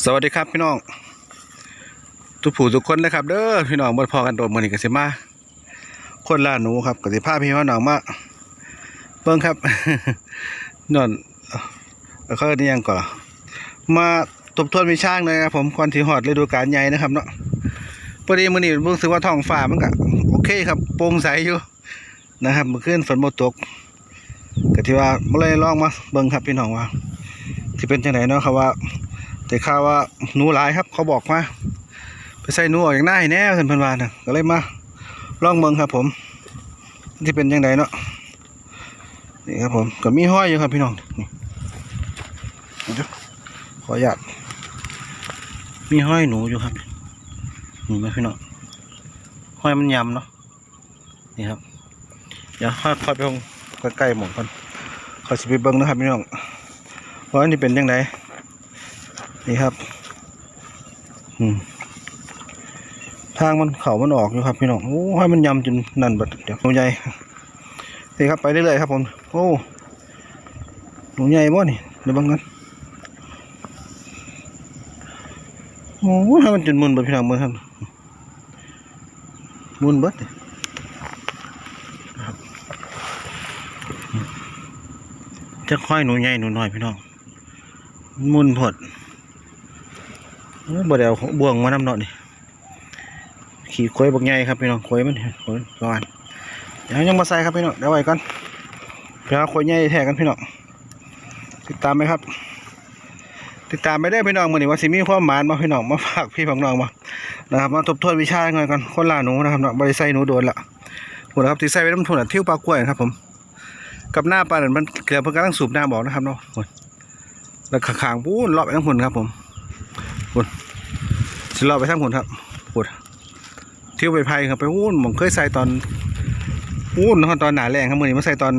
สวัสดีครับพี่น้อง ทุกผู้ทุกคนนะครับ เด้อพี่น้องบ่พอกันโดนมื้อนี้ก็สิมาคนล่าหนูครับก็สิพาพี่าน้องมาเบิ่งครับนอนเขาเรียกยังก่อนมาทบทวนวิชางเลยครับผมก่อนที่ฮอดฤดูกาลใหญ่นะครับเนาะพอดีมือนี้รู้สึกว่าท้องฟ้ามันก็โอเคครับโปร่งใสอยู่นะครับเมื่อคืนฝนบ่ตกก็ที่ว่าบ่เลยลองมาเบิ่งครับพี่น้องว่าสิเป็นจังไดเนาะครับว่า แต่ข่าวว่าหนูหลายครับ เขาบอกมาไปใส่หนูออกจากหน้าให้แน่เพิ่นเพิ่นวาน่ะก็เลยมาล่องเบิ่งครับ ผม ที่เป็นยังไงเนาะนี่ครับผมก็มีห้อยอยู่ครับพี่น้องนี่ขออนุญาตมีห้อยหนูอยู่ครับนี่ไหมพี่น้องห้อยมันยำเนาะนี่ครับเดี๋ยวค่อยคอยไปลงใกล้ๆหมองกันขอสิไปเบิ่งนะครับพี่น้องว่าอันนี้เป็นยังไง นี่ครับทางมันเขามันออกอยู่ครับพี่น้องโอ้ให้มันยำจนนั่นบัดเดี๋ยวหนูใหญ่นี่ครับไปเรื่อยๆครับผมโอ้หนูใหญ่บ่นี่เดี๋ยวบังกันโอ้ให้มันจนมุนบัดพี่น้องมือครับมุนบิดนี่ครับจะค่อยหนูใหญ่หนูน้อยพี่น้องมุนผด บ่ได้เอาบ่วงมานำเนาะนี่ขี่ควยบักใหญ่ครับพี่น้องควยมันควยก่อนเดี๋ยวยังมาใส่ครับพี่น้องเดี๋ยวไว้ก่อนเดี๋ยวเอาควยใหญ่แท้กันพี่น้องติดตามไหมครับ ติดตามไปได้พี่น้องมือนี้ว่าสิมีความหมานมาพี่น้องมาฝากพี่ฝากน้องมานะครับมาทบทวนวิชาหน่อยก่อนคนล่าหนูนะครับเนาะบ่ได้ใส่หนูโดนละพุ่นนะครับที่ใส่ไว้น้ำทุนอะที่ยวปลากล้วยครับผมกับหน้าปลาเนั่นมันเกลือเพิ่นกำลังสูบหน้ำออกนะครับเนาะแล้วขางๆปูนเลาะไปทั้งผลครับผม ผลสิเลาไปทั้งผลครับผลเที่ยวไปไพ่ครับไปปูนผมเคยใส่ตอนปูนตอนหนาแรงครับมือนี้มาใส่ตอน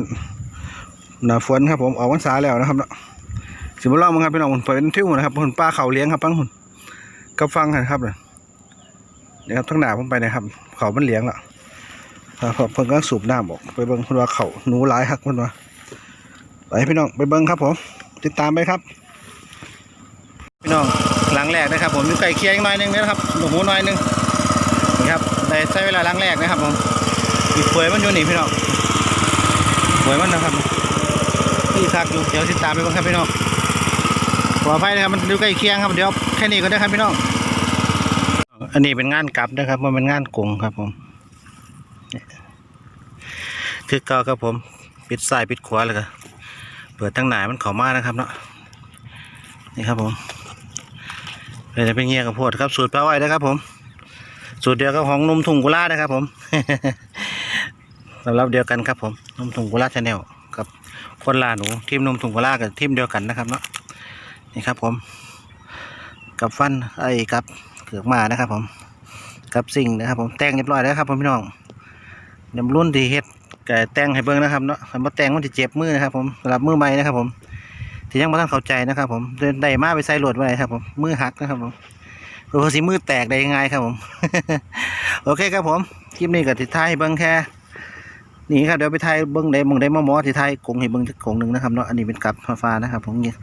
หนาฝนครับผมออกวันษาแล้วนะครับเนาะสิมาลองมั้งครับพี่น้องผมเป็นเที่ยวนะครับผลปลาเขาเลี้ยงครับปั้งผลกับฟังกันครับเนี่ยนี่ครับทั้งหนาผมไปนะครับ เขามันเลี้ยงละครับเพิ่งก็สูบน้ำออกไปเบิ่งคนว่าเขาหนูร้ายครับคนว่าไปพี่น้องไปเบิ่งครับผมติดตามไปครับ พี่น้อง หลังแรกนะครับ ผมอยู่ไก่เคียงหน่อยหนึงนะครับหนูหมูหน่อยหนึงนี่ครับได้ใช้เวลาหลังแรกนะครับผมอีกเผยมันอยู่นี่พี่น้องเผยมันนะครับพี่คักอยู่เดี๋ยวติดตามไปบ้างครับพี่น้องขออภัยนะครับมันอยู่ใกล้เคียงครับเดี๋ยวแค่นี้ก็ได้ครับพี่น้องอันนี้เป็นงานกลับนะครับ มันเป็นงานกงครับผมคือเก่าครับผม ปิดซ้ายปิดขวาเลยครับเปิดตั้งหนามันเขามานะครับเนาะนี่ครับผม เลยเป็นเงี้ยกับโพดครับ สูตรปลาไว้นะครับ ผม สูตรเดียวกับของนมถุงกุลานะครับ ผมสำหรับเดียวกันครับ ผมนมถุงกุลาชาแนลกับคนลาหนูทีมนมถุงกุลากับทีมเดียวกันนะครับเนาะนี่ครับ ผม กับฟันไอ้กับเกือกมานะครับ ผม กับสิ่งนะครับ ผมแต่งเรียบร้อยแล้วครับผมพี่น้องยำรุ่นที่เฮ็ดก็แต่งให้เบิ่งนะครับเนาะคับแต่งมันสิเจ็บมือนะครับ ผมสำหรับมือใหม่นะครับ ผม ที่ยังบ่ทันเข้าใจนะครับ ผมเดินได้มาไปใส่โหลดไว้ครับ ผมมือหักนะครับผมเพราะว่าสิมือแตกได้ยังไงครับผม โอเคครับผมคลิปนี้ก็สิถ่ายเบิ่งแค่นี่ครับเดี๋ยวไปถ่ายเบิ่งได้มองได้มาหมอที่ถ่ายกงให้เบิ่งจักงหนึ่งนะครับเนาะอันนี้เป็นกับฟ้านะครับ ผมเนี่ย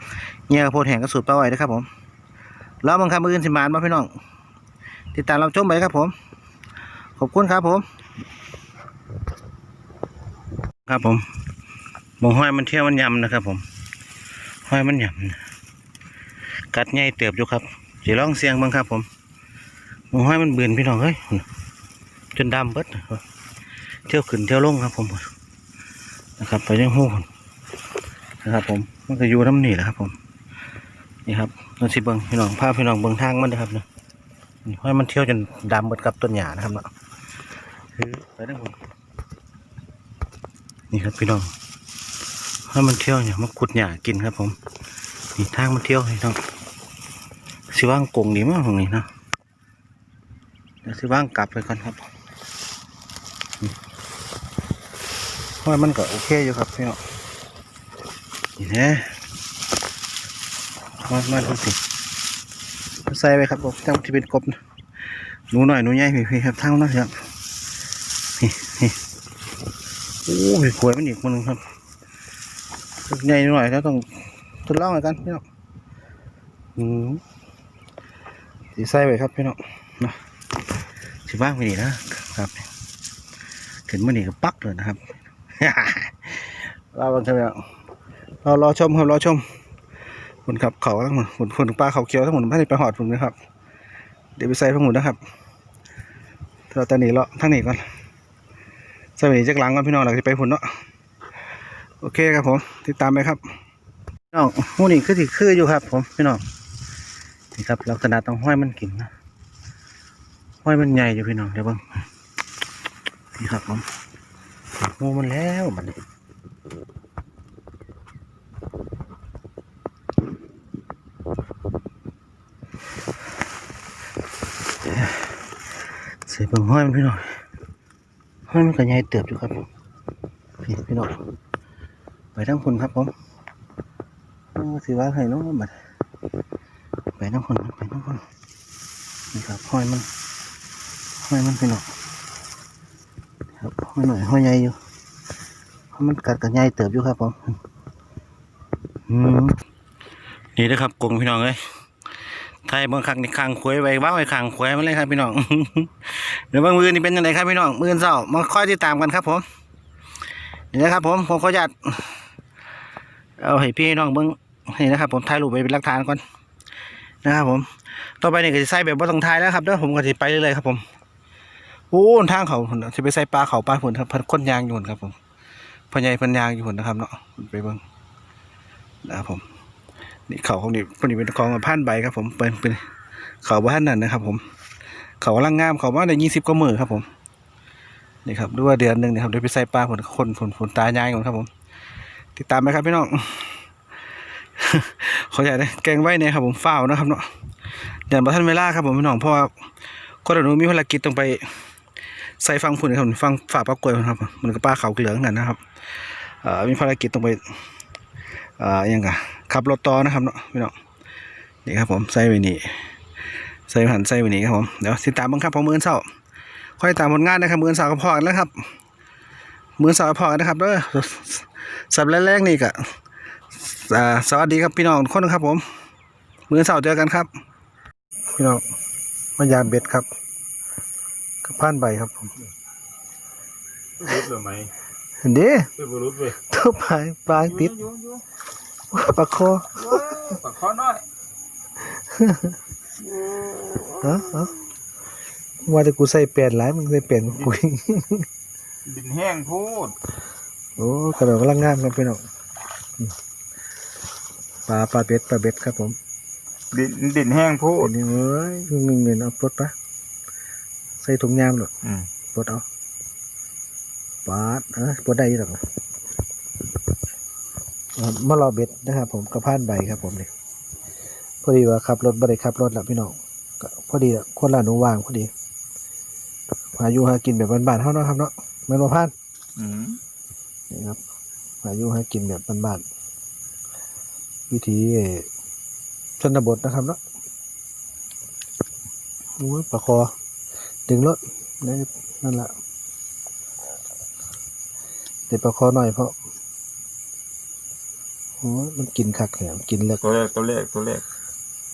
เนี่ยโพดแห้งก็สูตรปลาไว้นะครับ ผมแล้วบางคำมืออื่นสิมานบ่พี่น้องติดตามเราชมไปครับผม ขอบคุณครับผม ครับผมบงห้อยมันเที่ยวมันยำนะครับผม ห้อยมันหยำกัดใหญ่เติบอยู่ครับสีร้องเสียงบ้างครับ ผมห้อยมันเบือนพี่น้องเฮ้ยจนดำเบิดเที่ยวขึ้นเที่ยวลงครับผมนะครับไปยังหูนะครับ ผมมันก็อยู่น้ำหนีแหละครับ ผม นี่ครับเราสิเบิงพี่น้องพาพพี่น้องเบิงทางมันนะครับเนี่ยห้อยมันเที่ยวจนดำเบิดกับต้นหญ้านะครับเนาะไปได้ผมนี่ครับพี่น้อง ให้มันเที่ยวเนี่ยมาขุดหญ้ากินครับผมนี่ทางมันเที่ยวพี่น้องสิว่างกงดีมากตรงนี้เนาะเดี๋ยวสิว่างกลับไปก่อนครับเพราะมันก็โอเคอยู่ครับพี่น้องนี่นะมามาดูสิใส่ไปครับผมทั้งที่เป็นกบนะหนูหน่อยหนูใหญ่พี่ครับทั้งนั้นครับนี่นี่โอ้ยขวยมันอีกมันงครับ ใหญ่หน่อยแล้วต้องทดลองกันพี่น้องอืมสีใส่ไว้ครับพี่น้องนะสิบ้างไปนี่นะครับขึ้นมานี่ก็ปักเลยนะครับเราบังคับเรารอชมครับรอชมคนขับเขาทั้งหมดคนคนปลาเขาเขียวทั้งหมดไม่ได้ไปหอดผมนะครับ เดี๋ยวไปใส่พวกหมดนะครับเราตอนนี้เลาะทั้งนี้ก่อนใส่ไปนี่จักหลังก่อนพี่น้องเราจะไปผุนเนาะ โอเคครับผม ติดตามไปครับพี่น้องหมูนี่คือที่คืออยู่ครับผมพี่น้องนี่ครับลักษณะต้องห้อยมันกินนะห้อยมันใหญ่อยู่พี่น้องเดี๋ยวบ้างนี่ครับผมหมูมันแล้วมันนี้ใส่เบิ่งห้อยมันพี่น้องห้อยมันก็ใหญ่เติบอยู่ครับผมพี่พี่น้อง ไปทั้งคนครับผมสิว่าให้น้องบัดไปทั้งคนไปทั้งคนนี่ครับห้อยมันห้อยมันพี่น้องครับห้อยหน่อยห้อยใหญ่อยู่ห้อยมันกัดกับใหญ่เติบอยู่ครับผมนี่นะครับกรงพี่น้องเลยไทยบางครั้งนี่คางขวยไว้ว้าวไว้คางขวยมาเลยครับพี่น้องเดี๋ยวบางมือนี่เป็นยังไงครับพี่น้องมือเศร้ามาค่อยติดตามกันครับผมนี่นะครับผมผมขออนุญาต เอาให้พี่น้องเบิ้งนี่นะครับ ผมถ่ายรูปไปเป็นหลักฐานก่อนนะครับผม ต่อไปนี่ก็จะใส่แบบว่าต้องถ่ายแล้วครับเด้อผมก็จะไปเรื่อยๆครับผมโอ้ทางเขาจะไปใส่ปลาเขาปลาผลครับพิ่นคนยางอยู่พุ่นครับ ผมพ่อใหญ่เพิ่นยางอยู่พุ่นนะครับเนาะไปเบิ้งนะครับผม นี่เขาของนี่พอดีเป็นของพันใบครับ ผมเป็นเป็นเขาบ้านนั่นนะครับ ผม เขาล่างงามเขาว่าในยี่สิบก็มือครับ ผมนี่ครับด้วยเดือนหนึ่งนะครับเดี๋ยวไปใส่ปลาผลคนผลผลตายายก่อนครับผม ติดตามไหมครับพี่น้องขออยากได้แกงไว้เนี่ยครับผมเฝ้านะครับเนาะเดี๋ยวประท่านเวลาครับผมพี่น้องเพราะว่าคนหนูมีภารกิจต้องไปใส่ฟังผุนครับฟังฝ่าปลากล้วยครับมันก็ปลาเขาเหลืองนั่นนะครับมีภารกิจต้องไปยังไงขับรถต่อนะครับเนาะพี่น้องนี่ครับผมใส่ไว้นี่ใส่หันใส่ไว้นี่ครับผมเดี๋ยวติดตามบ้างครับผมมืออนเสาค่อยตามผลงานนะครับมืออนเสาร์ก็พอกันแล้วครับมืออนเสาร์ก็พอกันนะครับเด้อ สับแรกๆนี่ก็อ่าสวัสดีครับพี่น้องทุกคนครับผม มือเสาร์เจอกันครับ พี่น้องมายามเบ็ดครับกับผ่านใบครับผมรุดหรือไหมเห็นดิเป็นบรุษเว้ยตัวปลาปลาติดอยู่อยู่ปลาคออยู่ปากคอน้อยเอ้าเอ้าว่าแต่กูใส่แปดหลายมึงใส่แปดกูดินแห้งพูด โอ้กระโดดกำลังงามครับพี่น้องอืมปลาปลาเบ็ดปลาเบ็ดครับ ผมดินดินแห้งพูโอ้ดนี่เอ้ยเงินเงินเอาปลดปะใส่ถุงยามหรออืมปลดเอาปาดเออปลดได้อยี่หรอกอ่ามารอเบ็ดนะครับ ผมกระพานใบครับ ผมนี่พอดีว่าขับรถบ่ได้ขับรถละพี่น้องก็พอดีละคนละหนูว่างพอดีพายุหากินแบบบ้านๆเท่าเนาะครับเนาะแม่นบ่พาน อืม นี่ครับพายุหากินแบบบ้านๆวิธีชนบทนะครับเนาะโอ้ยปลาคอดึงรถนี่นั่นแหละเดี๋ยวปลาคอหน่อยเพราะโอ้ยมันกินคักเนี่ยมันกินเลิกตัวแรกตัวแรกตัวแรก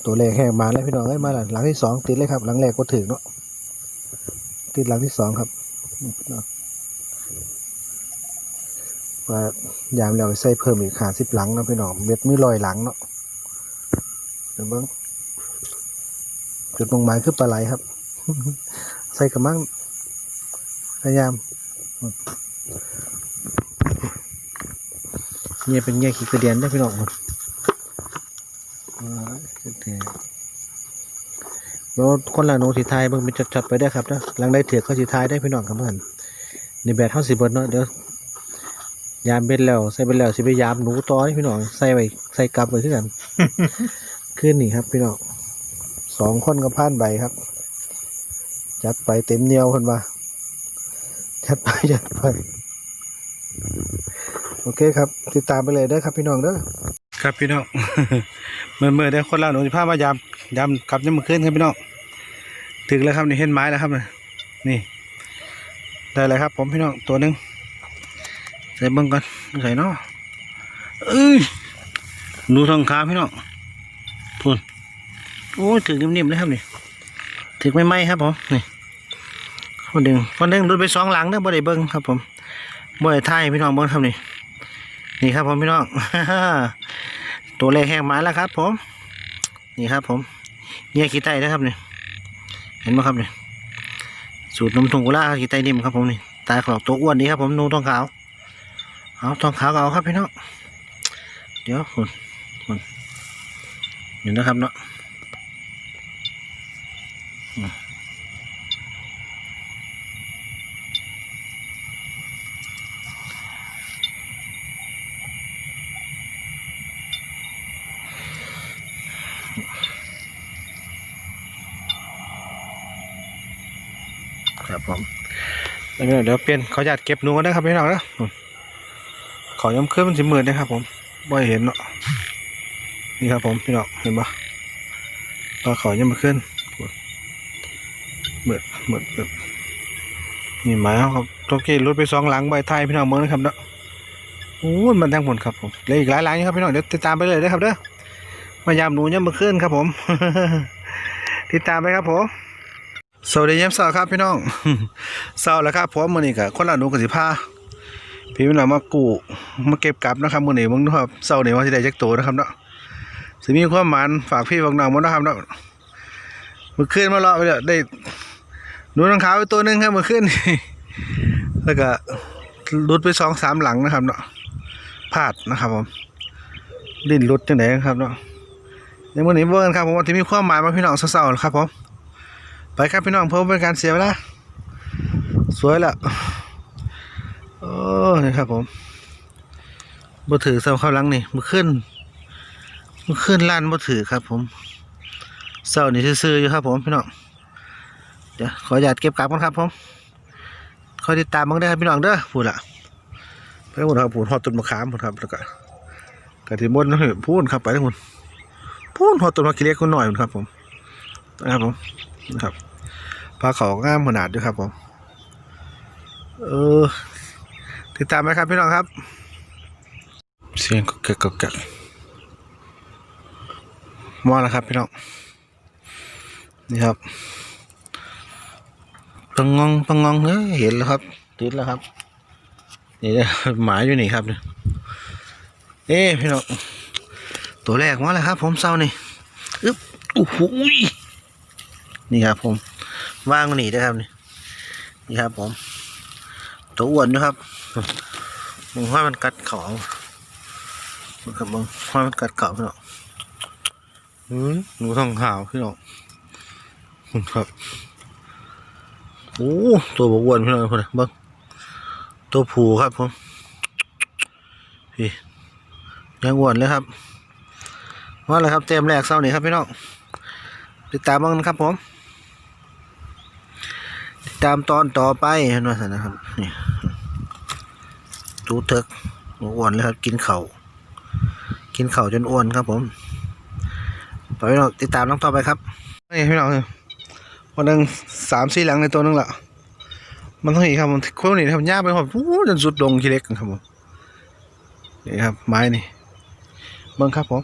ตัวแรกแห้งมาแล้วพี่น้องเอ้ยมาหลังหลังที่สองติดเลยครับ หลังแรกก็ถึงเนาะติดหลังที่สองครับเนาะ ว่ายามเราใส่เพิ่มอีกขาสิบหลังนะพี่น้องเบ็ดไม่ลอยหลังเนาะเดี๋ยวเบิ้งจุดมงหมายคือปลาไหลครับ ใส่กระมังพยายามเงี้ยเป็นเงี้ยขี้กระเดียนได้พี่น้องมันอ่าโอเคแล้วคนละหนูสีไทยเบิ่งเป็นจัดๆไปได้ครับนะหลังได้เถือกเขาสีไทยได้พี่น้องครับเพื่อนในแบบเท่าสิบเบิดเนาะเดี๋ยว ยามเบ็ดแล้วใส่เบ็ดแล้วสิไปยามหนูต่อให้พี่น้องใส่ไว้ใส่กลับไว้คือกันขึ้นนี่ครับ พี่น้องสองคนกับผ่านใบครับ จัดไปเต็มเหนียวคนว่าจัดไปจัดไปโอเคครับ ติดตามไปเลยเด้อครับพี่น้องเด้อครับพี่น้องเมื่อเมื่อได้คนละหนูสิพามายามยามกลับยามมื้อคืนครับพี่น้องถึงแล้วครับนี่เห็นไม้แล้วครับนี่นี่ได้เลยครับ ผมพี่น้องตัวหนึ่ง ใส่เบิ้งก่อนใส่เนาะเอ้ยหนูทองคำพี่น้องพูนโอ้ยถึงนิ่มๆเลยครับนี่ถึกไม่ไหมครับผมนี่คนหนึ่งคนหนึ่งดูดไปสองหลังเด้อบ่ได้เบิ่งครับ ผมบ่ได้ถ่ายพี่น้องเบิ่งครับนี่นี่ครับผมพี่น้องตัวเลขแห้งมาแล้วครับ ผม นี่ครับ ผมเนี่ยขี้ไตนะครับนี่เห็นไหมครับนี่สูตรนมถุงกุลาขี้ไตนิ่มครับผมนี่ตาขอบตัวอ้วนนี้ครับผมนูทองขาว เอาทองขาวเอาครับพี่น้องเดี๋ยวคุณคุณเห็นนะครับเนาะครับผมเดี๋ยวเปลี่ยนเขาอยากเก็บนูกันนะครับพี่น้องนะ ขอย้ำเครื่องมันสิหมื่นนะครับ ผมบ่ให้เห็นเนาะนี่ครับผมพี่น้องเห็นปะปลาเขายังมาขึ้นเหมือนเหมือนแบบนี่หมายเอาครับโตเกีรถไปสองหลังใบไทยพี่น้องเมืองนะครับเนาะโอ้มันทั้งหมดครับผมเลยอีกหลายหลังอยู่ครับพี่น้องเดี๋ยวติดตามไปเลยนะครับเด้อมายามหนูยังมาขึ้นครับ ผม ติดตามไปครับผมสวัสดียามเช้าครับพี่น้องเช้าแล้วครับผมมื้อนี้ก็คนละหนูกับสิพา พี่พี่น้องมากูมาเก็บกลับนะครับมื้อนี้มึงดูครับเช้านี้ว่าสิได้จักโตนะครับเนาะสิมีความหมานฝากพี่ฝากน้องหมดนะครับเนาะมื้อคืนมาเลาะไปแล้วได้หนูทางขาไปตัวหนึงครับมื้อคืนแล้วก็หลุดไปสองสามหลังนะครับเนาะพลาดนะครับผมลิ้นหลุดจังไดครับเนาะในมื้อนี้เบิ่งครับผมว่าสิมีความหมายมาพี่น้องเช้าๆครับผมไปครับพี่น้องเพื่อเป็นการเสียเวลาสวยละโอ้นี่ครับผมบ่ถือเสาเข้าหลังนี่มือขึ้นมือขึ้นล้านบ่ถือครับ ผมเสานี่ซื่ออยู่ครับ ผมพี่น้องเดี๋ยวขออนุญาตเก็บกลับก่อนครับ ผมคอยติดตามมังได้ครับพี่น้องเด้อพูดละไปหมดครับพูดหอดต้นมะขามพูดครับแล้วก็กะทิมดนะพูดครับไปทั้งหมดพูดหอดต้นมะเขือเล็กคนหน่อยพูดครับ ผมนะครับผมนะครับปลาเขาง่ามขนาดด้วยครับผม เออ ติดตามไหมครับพี่น้องครับ เสียงก็เกะก็เกะมาแล้วครับพี่น้องนี่ครับปังงองปังงองเฮ้ยเห็นแล้วครับติดแล้วครับ นี่เลยหมายอยู่นี่ครับเนี่ยเอ้พี่น้องตัวแรกมาแล้วครับ ผมเศร้านี่อึ๊บโอ้โหยนี่ครับ ผมว่างหนีได้ครับนี่นี่ครับ ผม ตัวอ้วนนะครับ มึงว่ามันกัดเขามึงครับมึงว่ามันกัดเขาพี่น้องอืมหนูทองขาวพี่น้องมึงครับโอ้ตัวบอ้วนพี่น้องคนนี้เบิ้งตัวผูครับผมพี่ยังอ้วนเลยครับว่าอะไรครับเต็มแรกเศร้านี่ครับพี่น้องติดตามบ้างนะครับผมติดตามตอนต่อไปเห็นไหมนะครับนี่ ตูเถิกอ้วนเลยครับ กินเข่ากินเข่าจนอ้วนครับ ผมไปพี่น้องติดตามน้องต่อไปครับนี่พี่น้องวันหนึ่งสามสี่หลังในตัวนึงละมันต้องเห็นครับมันโค้งนี่ทำยากไปครับอู้จนสุดลงทีเล็กครับผมนี่ครับ ไม้นี่เบิ้งครับผม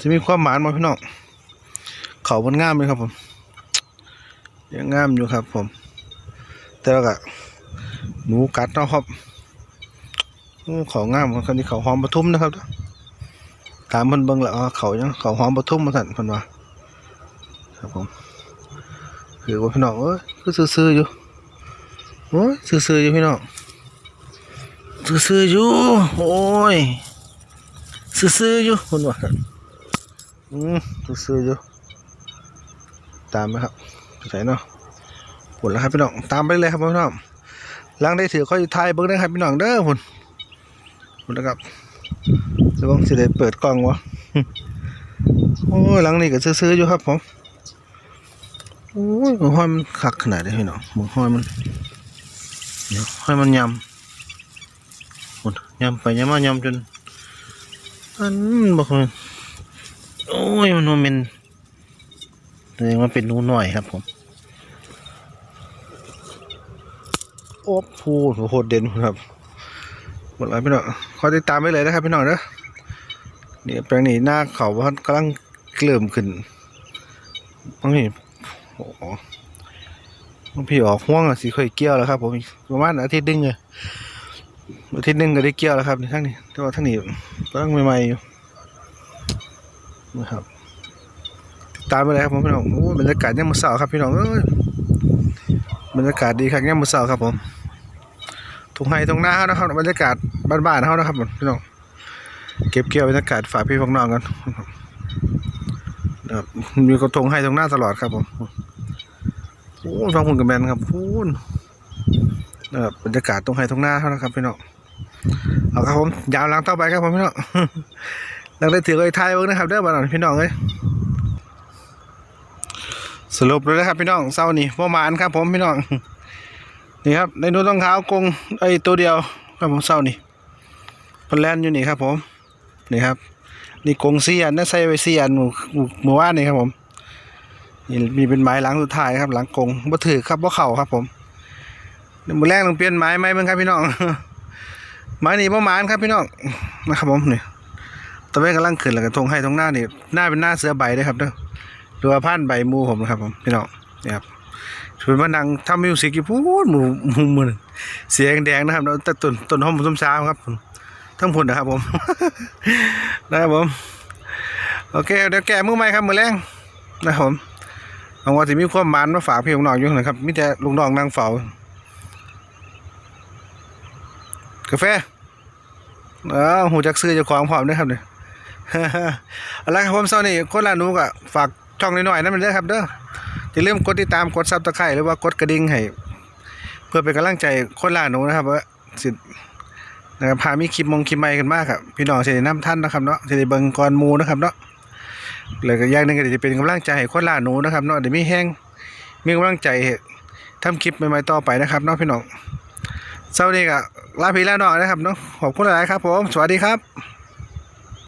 จะมีความหมานมาพี่น้องเขามันง่ามเลยครับผมยังง่ามอยู่ครับ ผม แต่ว่าก็หนูกัดเนาะครับ เขางามคันนี้เขาหอมปทุมนะครับตามเพิ่นเบิ่งแล้วว่าเขายังเขาหอมปทุมมาสั่นเพิ่นว่าครับผมคือว่าพี่น้องเอ้ยคือซื่อๆอยู่โอ้ยซื่อๆอยู่พี่น้องซื่อๆอยู่โอ้ยซื่อๆอยู่เพิ่นว่าอืมซื้อๆอยู่ตามไหมครับใส่เนาะผลแล้วครับพี่น้องตามไปเลยครับพี่น้องหลังได้ถือข้ออยทายเบิ้งได้ครับพี่น้องเด้อผล ผลนะครับจะบ้องสิได้เปิดกล้องวะโอ้ยหลังนี้ก็ซื้อๆอยู่ครับผมโอ้ยมันห้อยมันคักขนาดนี้พี่น้องมึงห้อยมันเดี๋ยวห้อยมันยำผลยำไปยำมายำจนอันบอกเลยโอ้ยมันมันเป็นแสดงว่าเป็นนูหน่อยครับผมโอ้พูดโคตรเด่นครับ หมดแล้วพี่น้องขอยติดตามไปเลยนะครับพี่น้องเด้อนี่แปลงนี้หน้าเขาว่ากำลังเกลิ่อมขึ้นบางทีอ้โหบางพี่ออกห่วงอะสิค่อยเกี่ยวแล้วครับผมประมาณอาทิตย์หนึงเลยอาทิตย์หนึงก็ได้เกี่ยวแล้วครับทั้งนี้แต่ว่าทั้งนี้กำลังใหม่ๆอยู่นะครับตามไปเลยครับผมพี่น้องโอ้บรรยากาศยามมื้อเช้าครับพี่น้องเอ้ยบรรยากาศดีครับยามมื้อเช้าครับผม ทุ่งไร่ทุ่งนาเฮานะครับบรรยากาศบ้านๆเฮานะครับพี่น้องเก็บเกี่ยวบรรยากาศฝากพี่ฝากน้องกันนะครับมีกระทงให้ตรงหน้าตลอดครับผมโอ้ฟังคุณกับแมนครับพูนนะครับบรรยากาศตรงให้ตรงหน้าเท่านะครับพี่น้องเอาครับผมยาวหลังเต่อไปครับผมพี่น้องหลังได้ถือไอ้ทยเบิ้งนะครับเด้อบ้านพี่น้องเอ้ยสรุปเลยนะครับพี่น้องเศร้านี่ประมาณครับผมพี่น้อง นี่ครับในนู้นต้องเท้ากงไอตัวเดียวครับผมเศร้านี่พันแลนอยู่นี่ครับผมนี่ครับนี่กงเสียนนะใส่ไว้เสียนหมู่หมู่หมู่ว่านนี่ครับผมนี่มีเป็นไม้หลังสุดท้ายครับหลังกงบ่ถือครับบ่เข่าครับผมเดี๋ยวมือแรกลองเปลี่ยนไม้ไหมเบิ่งครับพี่น้องไม้นี่ประมาณครับพี่น้องนะครับผมนี่ตะเวนกำลังขึ้นแล้วก็ทงให้ทงหน้านี่หน้าเป็นหน้าเสือใบเลยครับเด้อหรือว่าพันใบมูผมนะครับผมพี่น้องนี่ครับ ชวนมานั่งทำมิวสิกอยู่พูดหมู่หมู่มือเสียงแดงนะครับแล้วแต่ต้นต้นหอมต้นเช้าครับทั้งผลนะครับผมนะครับผมโอเคเดี๋ยวแกะมือใหม่ครับมือแรงนะครับผมหวังว่าจะมีความมันมาฝากพี่ลูกน้องอยู่นะครับมิแต่ลูกน้องนั่งเฝ้ากาแฟเออหูจักซื้อจ้าของพร้อมด้วยครับเนี่ยเอาละครับผมเช้านี้คนละนูก็ฝากช่องน้อยๆนั่นเป็นเด้อครับเด้อ อย่าลืมกดติดตามกดซับตะไคร้หรือว่ากดกระดิ่งให้เพื่อเป็นกำลังใจคนละหนูนะครับว่าสินะครับพามีคลิปมงคลิปใหม่กันมากครับพี่น้องเสด็จน้ำท่านนะครับเนาะเสด็จเบิงกรมูนะครับเนาะแล้วก็อย่างหนึงก็จะเป็นกำลังใจให้คนล่าหนูนะครับเนาะเดี๋ยวมีแห้งมีกำลังใจทำคลิปใหม่ๆต่อไปนะครับเนาะพี่น้องสวัสดีครับลาพี่ลาน้องนะครับเนาะขอบคุณหลายครับผมสวัสดีครับ